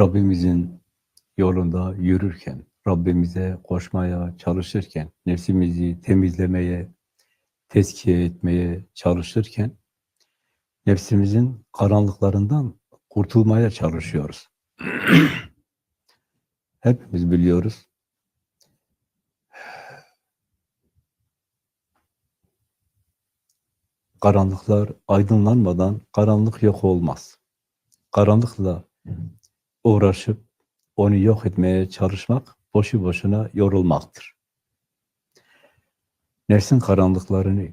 Rabbimizin yolunda yürürken, Rabbimize koşmaya çalışırken, nefsimizi temizlemeye, tezkiye etmeye çalışırken, nefsimizin karanlıklarından kurtulmaya çalışıyoruz. Hepimiz biliyoruz. Karanlıklar aydınlanmadan karanlık yok olmaz. Karanlıkla uğraşıp onu yok etmeye çalışmak boşu boşuna yorulmaktır. Nefsin karanlıklarını,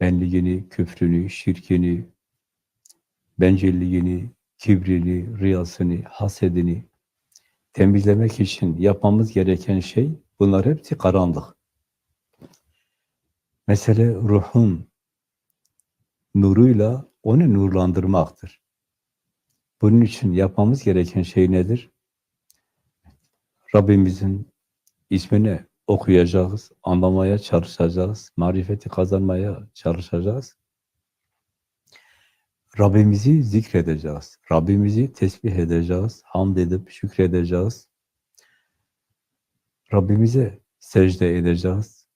benliğini, küfrünü, şirkini, bencilliğini, kibrini, riyasını, hasedini temizlemek için yapmamız gereken şey bunlar hepsi karanlık. Mesele ruhun nuruyla onu nurlandırmaktır. Bunun için yapmamız gereken şey nedir? Rabbimizin ismini okuyacağız, anlamaya çalışacağız, marifeti kazanmaya çalışacağız. Rabbimizi zikredeceğiz, Rabbimizi tesbih edeceğiz, hamd edip şükredeceğiz. Rabbimize secde edeceğiz,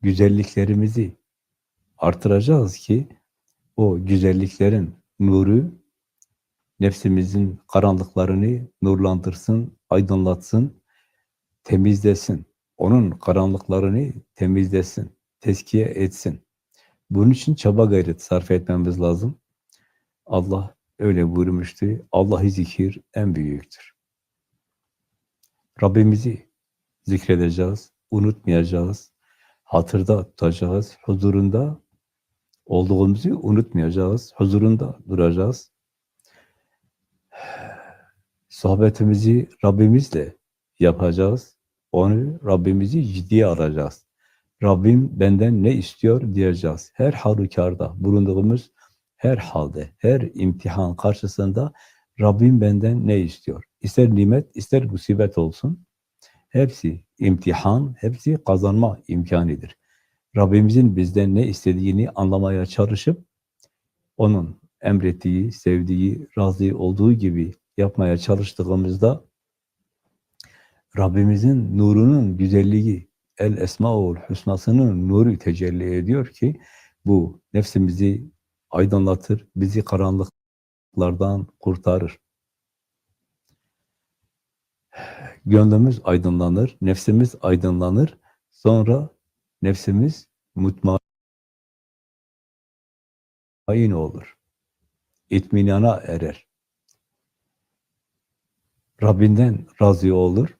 güzelliklerimizi artıracağız ki o güzelliklerin nuru nefsimizin karanlıklarını nurlandırsın, aydınlatsın, temizlesin. Onun karanlıklarını temizlesin, teskiye etsin. Bunun için çaba gayret sarf etmemiz lazım. Allah öyle buyurmuştu. Allah'ı zikir en büyüktür. Rabbimizi zikredeceğiz, unutmayacağız, hatırda tutacağız, huzurunda olduğumuzu unutmayacağız, huzurunda duracağız. Sohbetimizi Rabbimizle yapacağız. Onu Rabbimizi ciddiye alacağız. Rabbim benden ne istiyor diyeceğiz. Her halükarda bulunduğumuz her halde, her imtihan karşısında Rabbim benden ne istiyor? İster nimet, ister musibet olsun. Hepsi imtihan, hepsi kazanma imkanidir. Rabbimizin bizden ne istediğini anlamaya çalışıp onun emrettiği, sevdiği, razı olduğu gibi yapmaya çalıştığımızda Rabbimizin nurunun güzelliği, el esmaul husnasının nuru tecelli ediyor ki bu nefsimizi aydınlatır, bizi karanlıklardan kurtarır. Gönlümüz aydınlanır, nefsimiz aydınlanır. Sonra nefsimiz mutmain olur. İtminana erer. Rabbinden razı olur.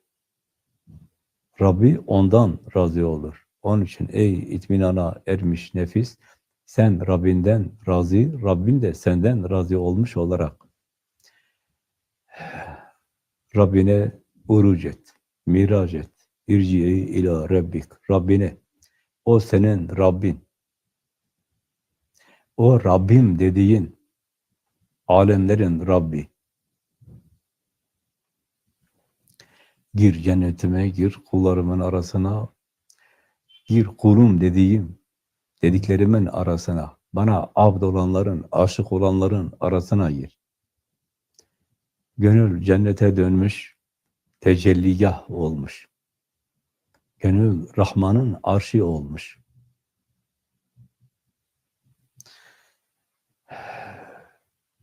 Rabbi ondan razı olur. Onun için ey itminana ermiş nefis, sen Rabbinden razı, Rabbin de senden razı olmuş olarak Rabbine uruc et, mirac et, irci'i ila Rabbik, Rabbine. O senin Rabbin. O Rabbim dediğin alemlerin Rabbi. Gir cennetime, gir kullarımın arasına, gir kulum dediğim, dediklerimin arasına, bana abd olanların, aşık olanların arasına gir. Gönül cennete dönmüş, tecelliyah olmuş. Gönül Rahman'ın arşi olmuş.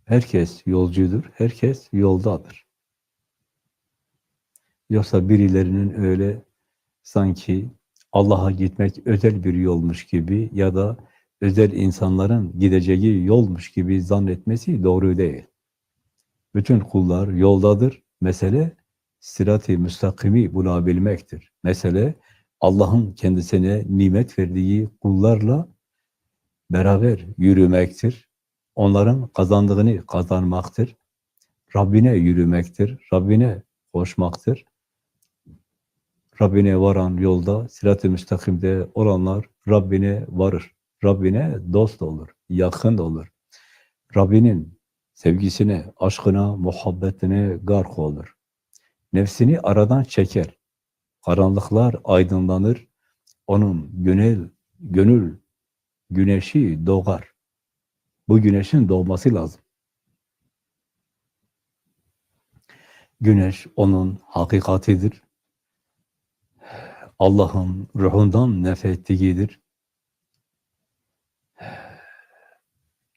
Herkes yolcudur, herkes yoldadır. Yoksa birilerinin öyle sanki Allah'a gitmek özel bir yolmuş gibi ya da özel insanların gideceği yolmuş gibi zannetmesi doğru değil. Bütün kullar yoldadır. Mesele sirat-i müstakimi bulabilmektir. Mesele Allah'ın kendisine nimet verdiği kullarla beraber yürümektir. Onların kazandığını kazanmaktır. Rabbine yürümektir. Rabbine koşmaktır. Rabbine varan yolda, sirat-ı müstakimde olanlar Rabbine varır. Rabbine dost olur, yakın olur. Rabbinin sevgisine, aşkına, muhabbetine gark olur. Nefsini aradan çeker. Karanlıklar aydınlanır. Onun gönül, gönül güneşi doğar. Bu güneşin doğması lazım. Güneş onun hakikatidir. Allah'ın ruhundan nefettiğidir.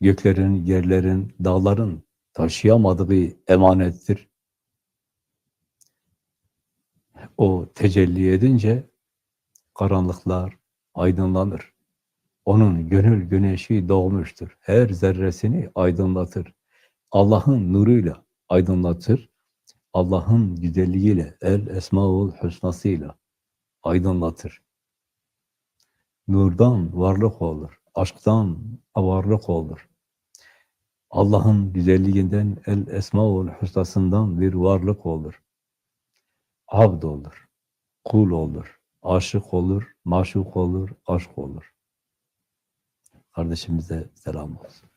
Göklerin, yerlerin, dağların taşıyamadığı emanettir. O tecelli edince karanlıklar aydınlanır. Onun gönül güneşi doğmuştur. Her zerresini aydınlatır. Allah'ın nuruyla aydınlatır. Allah'ın güzelliğiyle, el esmaul husnasıyla aydınlatır. Nurdan varlık olur. Aşktan varlık olur. Allah'ın güzelliğinden, el esmaul husnasından bir varlık olur. Abd olur. Kul olur. Aşık olur. Maşuk olur. Aşk olur. Kardeşimize selam olsun.